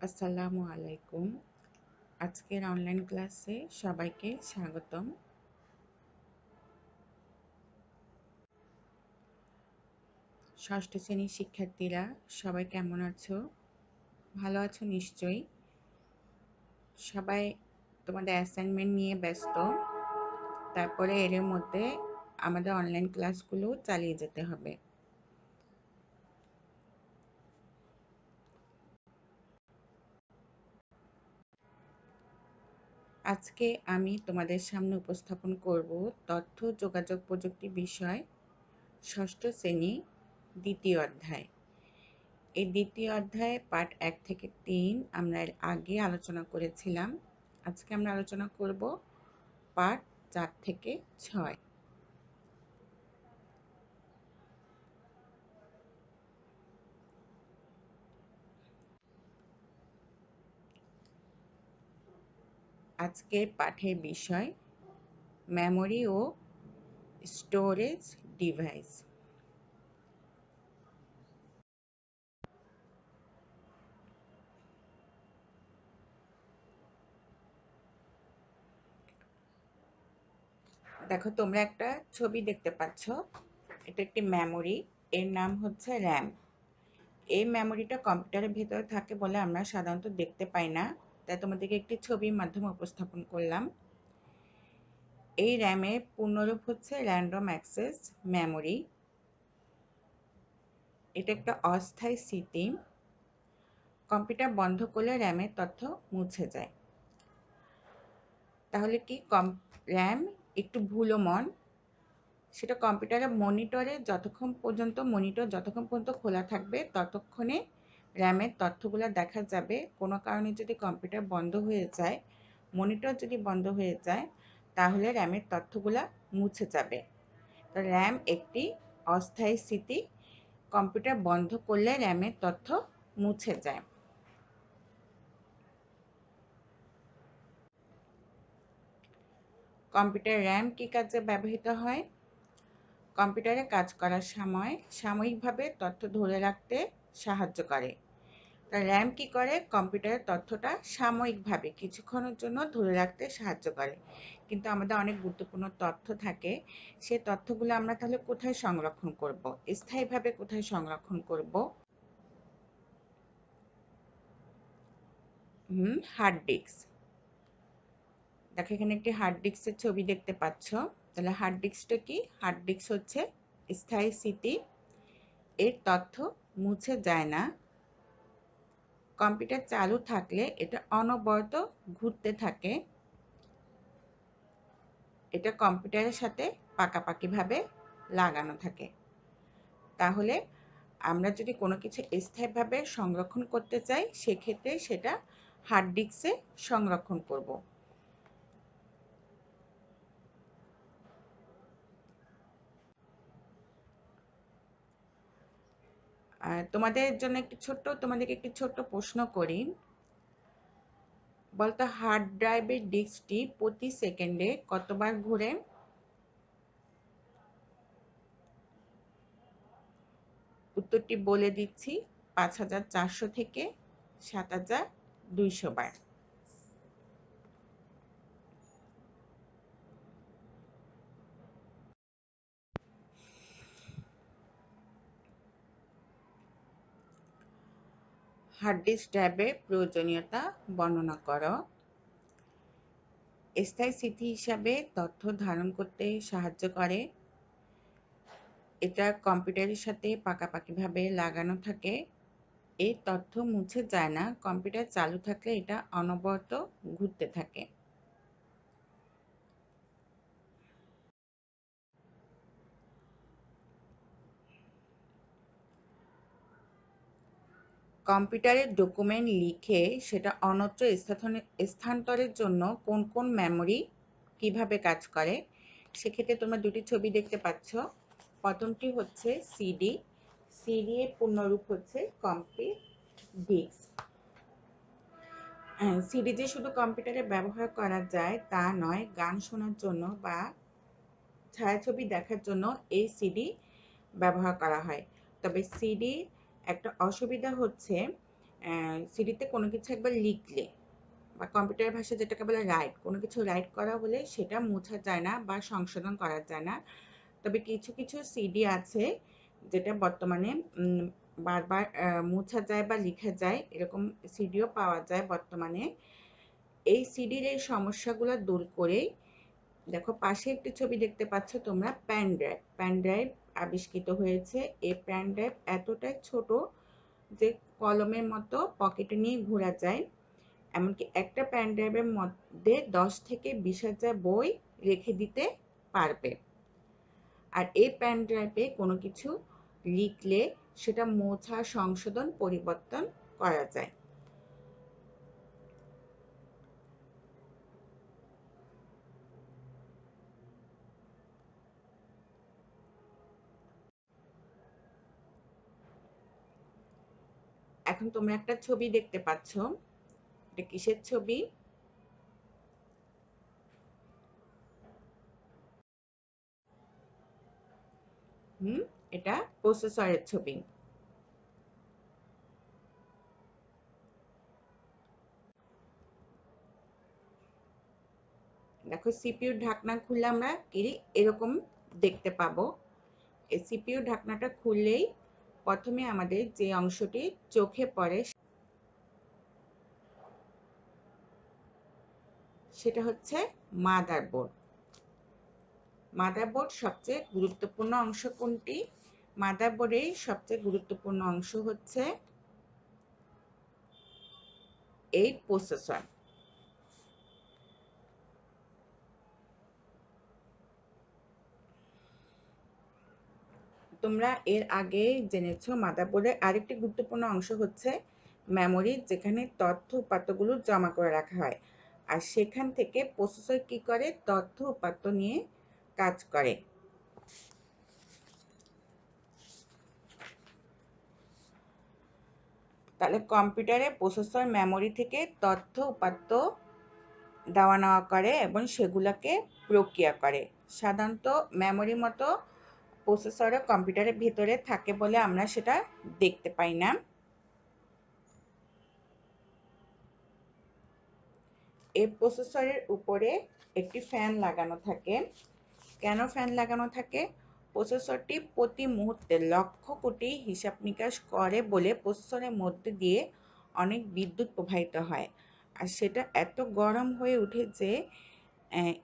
আসসালামু আলাইকুম। আজকের অনলাইন ক্লাসে সবাইকে স্বাগতম। ষষ্ঠ শ্রেণির শিক্ষার্থীরা, সবাই কেমন আছো? ভালো আছো নিশ্চয়ই। সবাই তোমাদের অ্যাসাইনমেন্ট নিয়ে ব্যস্ত। তারপরে এর মধ্যে আমাদের অনলাইন ক্লাসগুলো চালিয়ে যেতে হবে। আজকে আমি তোমাদের সামনে উপস্থাপন করব তথ্য, যোগাযোগ প্রযুক্তি বিষয়, ষষ্ঠ শ্রেণি, দ্বিতীয় অধ্যায়। এই দ্বিতীয় অধ্যায়ে, পার্ট এক থেকে তিন, আমরা এর আগে আলোচনা করেছিলাম। আজকে আমরা আলোচনা করব পার্ট চার থেকে ছয়। আজকের পাঠের বিষয় মেমোরি ও স্টোরেজ ডিভাইস দেখো, তোমরা একটা ছবি দেখতে পাচ্ছ। এটা একটি মেমোরি এর নাম হচ্ছে র্যাম এই মেমোরিটা কম্পিউটারের ভেতরে থাকে বলে আমরা সাধারণত দেখতে পাই না। তাই তোমাদেরকে একটি ছবির মাধ্যমে উপস্থাপন করলাম। এই র্যামের পূর্ণরূপ হচ্ছে র্যান্ডম অ্যাক্সেস মেমোরি এটা একটা অস্থায়ী স্মৃতি। কম্পিউটার বন্ধ করলে র্যামের তথ্য মুছে যায়। তাহলে কি কম র্যাম একটু ভুলো মন? সেটা কম্পিউটারের মনিটরে যতক্ষণ পর্যন্ত, মনিটর যতক্ষণ পর্যন্ত খোলা থাকবে, ততক্ষণে র্যামের তথ্যগুলো দেখা যাবে। কোনো কারণে যদি কম্পিউটার বন্ধ হয়ে যায়, মনিটর যদি বন্ধ হয়ে যায়, তাহলে র্যামের তথ্যগুলো মুছে যাবে। তো র্যাম একটি অস্থায়ী স্মৃতি। কম্পিউটার বন্ধ করলে র্যামের তথ্য মুছে যায়। কম্পিউটার র্যাম কী কাজে ব্যবহৃত হয়? কম্পিউটারে কাজ করার সময় সাময়িকভাবে তথ্য ধরে রাখতে সাহায্য করে। র্যাম কি করে? কম্পিউটারের তথ্যটা সাময়িকভাবে কিছুক্ষণের জন্য ধরে রাখতে সাহায্য করে। কিন্তু আমাদের অনেক গুরুত্বপূর্ণ তথ্য থাকে। সে তথ্যগুলো আমরা তাহলে কোথায় সংরক্ষণ করব? স্থায়ীভাবে কোথায় সংরক্ষণ করব? হুম হার্ড ডিস্ক দেখো এখানে একটি হার্ড ডিস্কের ছবি দেখতে পাচ্ছ। তাহলে হার্ড ডিস্কটা কি? হার্ড ডিস্ক হচ্ছে স্থায়ী স্মৃতি এর তথ্য মুছে যায় না। কম্পিউটার চালু থাকলে এটা অনবরত ঘুরতে থাকে। এটা কম্পিউটারের সাথে পাকাপাকিভাবে লাগানো থাকে। তাহলে আমরা যদি কোনো কিছু স্থায়ীভাবে সংরক্ষণ করতে চাই, সেক্ষেত্রে সেটা হার্ড ডিস্কে সংরক্ষণ করব। তোমাদের জন্য একটি ছোট্ট, তোমাদেরকে একটি ছোট্ট প্রশ্ন করি। বলতো হার্ড ড্রাইভের ডিস্কটি প্রতি সেকেন্ডে কতবার ঘুরে? উত্তরটি বলে দিচ্ছি, পাঁচ হাজার চারশো থেকে সাত হাজার দুইশো বার। হার্ড ডিস্ক ড্রাইভের প্রয়োজনীয়তা বর্ণনা করো। স্থায়ী স্মৃতি হিসাবে তথ্য ধারণ করতে সাহায্য করে। এটা কম্পিউটারের সাথে পাকাপাকিভাবে লাগানো থাকে। এই তথ্য মুছে যায় না, কম্পিউটার চালু থাকলে এটা অনবরত ঘুরতে থাকে। কম্পিউটারে ডকুমেন্ট লিখে সেটা অন্যত্র স্থানান্তরের জন্য কোন কোন মেমোরি কীভাবে কাজ করে, সেক্ষেত্রে তোমরা দুটি ছবি দেখতে পাচ্ছ। প্রথমটি হচ্ছে সিডি সিডি এর পূর্ণরূপ হচ্ছে কম্পিউট ডিস্ক। সিডি যে শুধু কম্পিউটারে ব্যবহার করা যায় তা নয়, গান শোনার জন্য বা ছায়াছবি দেখার জন্য এই সিডি ব্যবহার করা হয়। তবে সিডি একটা অসুবিধা হচ্ছে সিডিতে কোনো কিছু একবার লিখলে বা কম্পিউটার ভাষায় যেটাকে বলে রাইট কোনো কিছু রাইট করা হলে সেটা মোছা যায় না বা সংশোধন করা যায় না। তবে কিছু কিছু সিডি আছে যেটা বর্তমানে বারবার মোছা যায় বা লিখা যায়, এরকম সিডিও পাওয়া যায় বর্তমানে। এই সিডির এই সমস্যাগুলো দূর করেই, দেখো পাশে একটি ছবি দেখতে পাচ্ছ তোমরা প্যান ড্রাইভ প্যান ড্রাইভ আবিষ্কৃত হয়েছে। এই ড্রাইভ এতটাই ছোট যে কলমের মতো পকেটে নিয়ে ঘোরা যায়। এমনকি একটা ড্রাইভের মধ্যে দশ থেকে বিশ হাজার বই রেখে দিতে পারবে। আর এই ড্রাইভে কোনো কিছু লিখলে সেটা মোছা, সংশোধন, পরিবর্তন করা যায়। এখন তোমরা একটা ছবি দেখতে পাচ্ছ। এটা কিসের ছবি? হুম, এটা প্রসেসরের ছবি। দেখো, সিপিইউ ঢাকনা খুললে আমরা এরকম দেখতে পাবো। এই ঢাকনাটা খুললেই প্রথমে আমাদের যে অংশটি চোখে পড়ে সেটা হচ্ছে মাদারবোর্ড। মাদারবোর্ড সবচেয়ে গুরুত্বপূর্ণ অংশ কোনটি? মাদারবোর্ডের সবচেয়ে গুরুত্বপূর্ণ অংশ হচ্ছে এই প্রসেসর। তোমরা এর আগে জেনেছো মাদারবোর্ডের আরেকটি গুরুত্বপূর্ণ অংশ হচ্ছে মেমোরি যেখানে তথ্য উপাত্তগুলো জমা করে রাখা হয়। আর সেখান থেকে প্রসেসর কি করে? তথ্য উপাত্ত নিয়ে কাজ করে। তাহলে কম্পিউটারে প্রসেসর মেমোরি থেকে তথ্য উপাত্ত দেওয়া নেওয়া করে এবং সেগুলোকে প্রক্রিয়া করে। সাধারণত মেমোরি মতো প্রসেসরও কম্পিউটারের ভিতরে থাকে বলে আমরা সেটা দেখতে পাই না। এই প্রসেসরের উপরে একটি ফ্যান লাগানো থাকে। কেন ফ্যান লাগানো থাকে? প্রসেসরটি প্রতি মুহূর্তে লক্ষ কোটি হিসাব নিকাশ করে বলে প্রসেসরের মধ্যে দিয়ে অনেক বিদ্যুৎ প্রবাহিত হয়। আর সেটা এত গরম হয়ে উঠে যে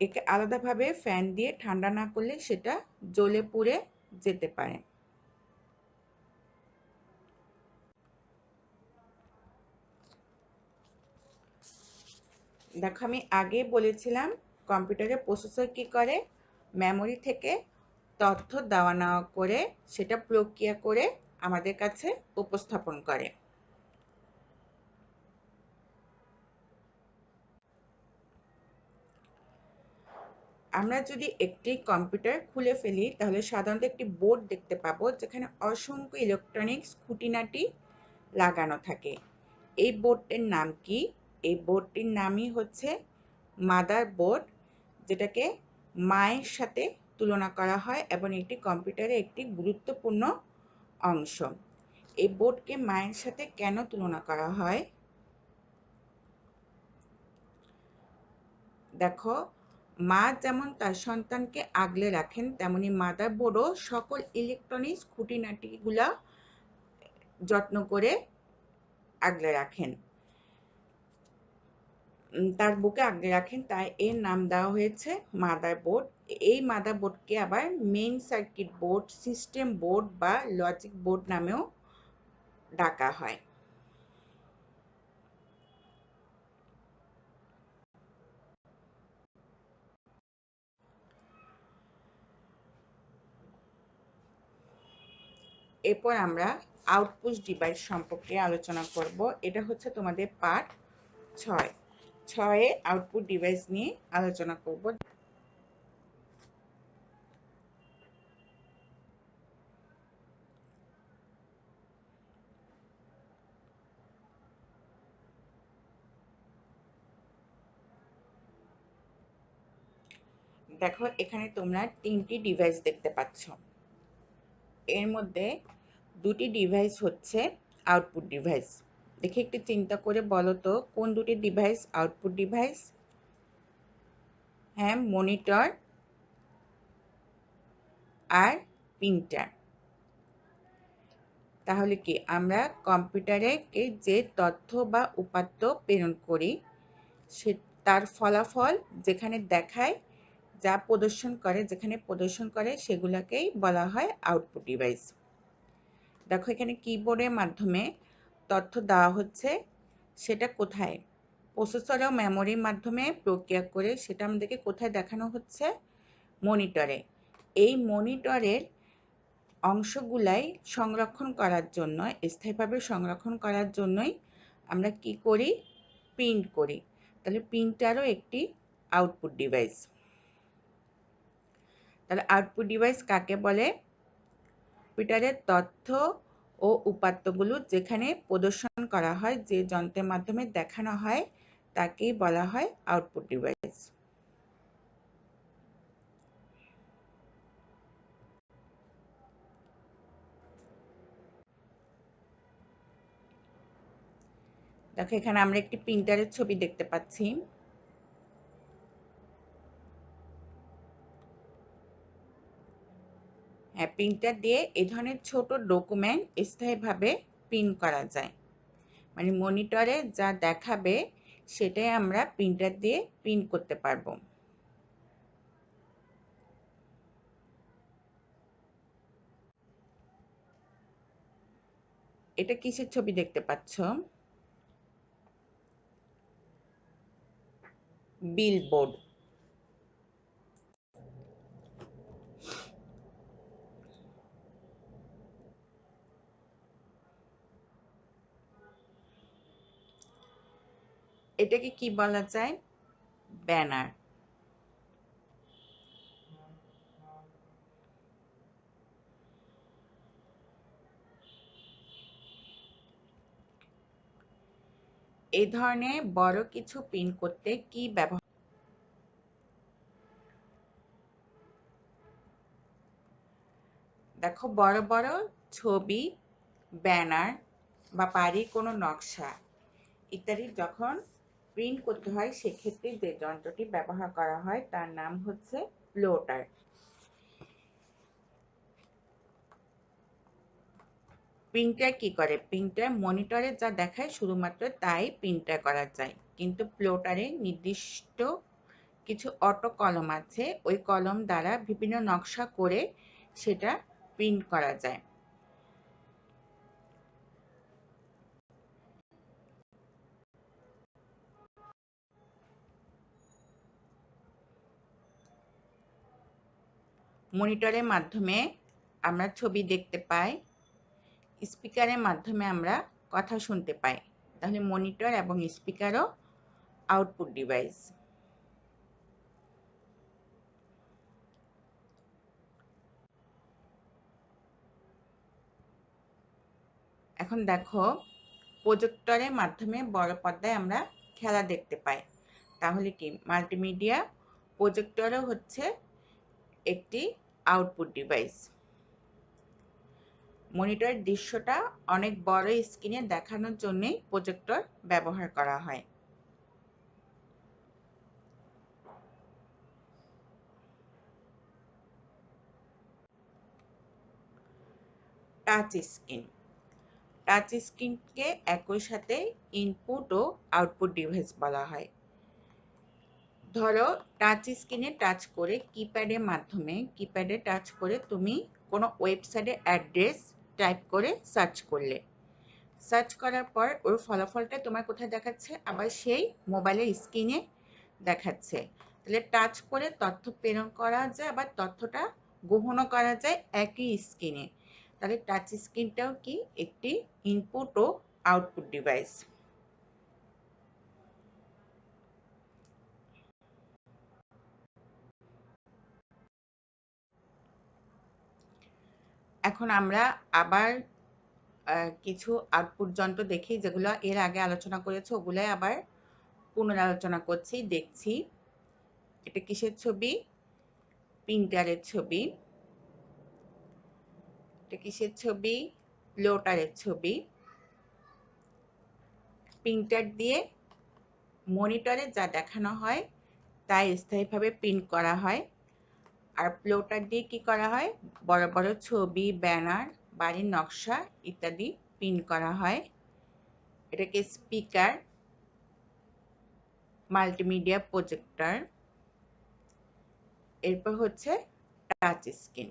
একে আলাদাভাবে ফ্যান দিয়ে ঠান্ডা না করলে সেটা জ্বলে পুড়ে যেতে পারে। দেখো, আমি আগে বলেছিলাম, কম্পিউটারে প্রসেসর কি করে? মেমোরি থেকে তথ্য দেওয়া নেওয়া করে, সেটা প্রক্রিয়া করে আমাদের কাছে উপস্থাপন করে। আমরা যদি একটি কম্পিউটার খুলে ফেলি, তাহলে সাধারণত একটি বোর্ড দেখতে পাবো, যেখানে অসংখ্য ইলেকট্রনিক্স খুঁটিনাটি লাগানো থাকে। এই বোর্ডটির নাম কি? এই বোর্ডটির নামই হচ্ছে মাদার বোর্ড যেটাকে মায়ের সাথে তুলনা করা হয় এবং এটি কম্পিউটারের একটি গুরুত্বপূর্ণ অংশ। এই বোর্ডকে মায়ের সাথে কেন তুলনা করা হয়? দেখো মা যেমন তার সন্তানকে আগলে রাখেন, তেমনি মাদার বোর্ডও সকল ইলেকট্রনিক্স খুঁটিনাটিগুলা যত্ন করে আগলে রাখেন। তার বুকে আগলে রাখেন, তাই এর নাম দেওয়া হয়েছে মাদার বোর্ড। এই মাদার বোর্ডকে আবার main circuit board system board বা লজিক বোর্ড নামেও ডাকা হয়। এরপর আমরা আউটপুট ডিভাইস সম্পর্কে আলোচনা করব। এটা হচ্ছে তোমাদের পার্ট ছয়। ছয়ে আউটপুট ডিভাইস নিয়ে আলোচনা করব। দেখো, এখানে তোমরা তিনটি ডিভাইস দেখতে পাচ্ছ। এর মধ্যে দুটি ডিভাইস হচ্ছে আউটপুট ডিভাইস দেখে একটু চিন্তা করে বলো তো, কোন দুটি ডিভাইস আউটপুট ডিভাইস হ্যাঁ মনিটর আর প্রিন্টার তাহলে কি, আমরা কম্পিউটারে যে তথ্য বা উপাত্ত প্রেরণ করি, সে, তার ফলাফল যেখানে দেখায় যা প্রদর্শন করে, যেখানে প্রদর্শন করে, সেগুলোকেই বলা হয় আউটপুট ডিভাইস দেখো এখানে কিবোর্ডের মাধ্যমে তথ্য দেওয়া হচ্ছে, সেটা কোথায়? প্রসেসর ও মেমোরির মাধ্যমে প্রক্রিয়া করে, সেটা আমাদেরকে কোথায় দেখানো হচ্ছে? মনিটরে এই মনিটরের অংশগুলাই সংরক্ষণ করার জন্য, স্থায়ীভাবে সংরক্ষণ করার জন্যই আমরা কি করি? প্রিন্ট করি। তাহলে প্রিন্টারও একটি আউটপুট ডিভাইস তাহলে আউটপুট ডিভাইস কাকে বলে? কম্পিউটারের তথ্য ও উপাত্তগুলো যেখানে প্রদর্শন করা হয়, যে যন্ত্রের মাধ্যমে দেখানো হয়, তাকেই বলা হয় আউটপুট ডিভাইস দেখো, এখানে আমরা একটি প্রিন্টারের ছবি দেখতে পাচ্ছি। প্রিন্টার দিয়ে এই ধরনের ছোট ডকুমেন্ট স্থায়ীভাবে প্রিন্ট করা যায়। মানে মনিটরে যা দেখাবে সেটাই আমরা প্রিন্টার দিয়ে প্রিন্ট করতে পারব। এটা কিসের ছবি দেখতে পাচ্ছ? বিলবোর্ড এটাকে কি বলা যায়? ব্যানার। এই ধরনের বড় কিছু প্রিন্ট করতে কি ব্যবহার দেখো, বড় বড় ছবি, ব্যানার বা বাড়ির কোনো নকশা ইত্যাদি যখন প্রিন্ট করতে হয়, সেক্ষেত্রে যে যন্ত্রটি ব্যবহার করা হয়, তার নাম হচ্ছে প্লোটার প্রিন্টার কি করে? প্রিন্টার মনিটরে যা দেখায়, শুধুমাত্র তাই প্রিন্টার করা যায়। কিন্তু প্লোটারে নির্দিষ্ট কিছু অটো কলম আছে। ওই কলম দ্বারা বিভিন্ন নকশা করে সেটা প্রিন্ট করা যায়। মনিটরের মাধ্যমে আমরা ছবি দেখতে পাই, স্পিকারের মাধ্যমে আমরা কথা শুনতে পাই। তাহলে মনিটর এবং স্পিকারও আউটপুট ডিভাইস। এখন দেখো, প্রজেক্টরের মাধ্যমে বড় পর্দায় আমরা খেলা দেখতে পাই। তাহলে কি? মাল্টিমিডিয়া প্রজেক্টরও হচ্ছে একটি আউটপুট ডিভাইস মনিটরের দৃশ্যটা অনেক বড় স্ক্রিনে দেখানোর জন্যই প্রজেক্টর ব্যবহার করা হয়। টাচ স্ক্রিন টাচ স্ক্রিনকে একই সাথে ইনপুট ও আউটপুট ডিভাইস বলা হয়। ধরো টাচ স্ক্রিনে টাচ করে কিপ্যাডের মাধ্যমে কিপ্যাডে টাচ করে তুমি কোনো ওয়েবসাইটে অ্যাড্রেস টাইপ করে সার্চ করলে। সার্চ করার পর ওর ফলাফলটা তোমার কোথায় দেখাচ্ছে? আবার সেই মোবাইলের স্ক্রিনে দেখাচ্ছে। তাহলে টাচ করে তথ্য প্রেরণ করা যায়, আবার তথ্যটা গ্রহণও করা যায় একই স্ক্রিনে তাহলে টাচ স্ক্রিনটাও কি? একটি ইনপুট ও আউটপুট ডিভাইস এখন আমরা আবার কিছু আউটপুট যন্ত্র দেখি যেগুলো এর আগে আলোচনা করেছে, ওগুলাই আবার পুনরালোচনা করছি, দেখছি। এটা কিসের ছবি? প্রিন্টারের ছবি। এটা কিসের ছবি? লোটারের ছবি। প্রিন্টার দিয়ে মনিটরে যা দেখানো হয়, তাই স্থায়ীভাবে প্রিন্ট করা হয়। আর প্লোটার দিয়ে কি করা হয়? বড় বড় ছবি ব্যানার বাড়ির নকশা ইত্যাদি প্রিন্ট করা হয়। এটাকে স্পিকার মাল্টিমিডিয়া প্রজেক্টর এরপর হচ্ছে টাচ স্ক্রিন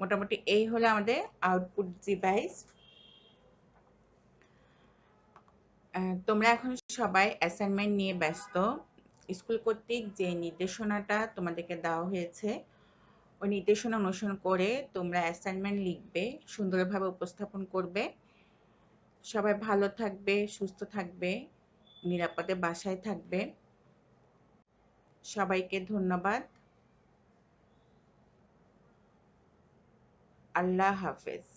মোটামুটি এই হলো আমাদের আউটপুট ডিভাইস তোমরা এখন সবাই অ্যাসাইনমেন্ট নিয়ে ব্যস্ত। স্কুল কর্তৃক যে নির্দেশনাটা তোমাদেরকে দেওয়া হয়েছে, ওই নির্দেশনা অনুসরণ করে তোমরা অ্যাসাইনমেন্ট লিখবে, সুন্দরভাবে উপস্থাপন করবে। সবাই ভালো থাকবে, সুস্থ থাকবে, নিরাপদে বাসায় থাকবে। সবাইকে ধন্যবাদ। আল্লাহ হাফেজ।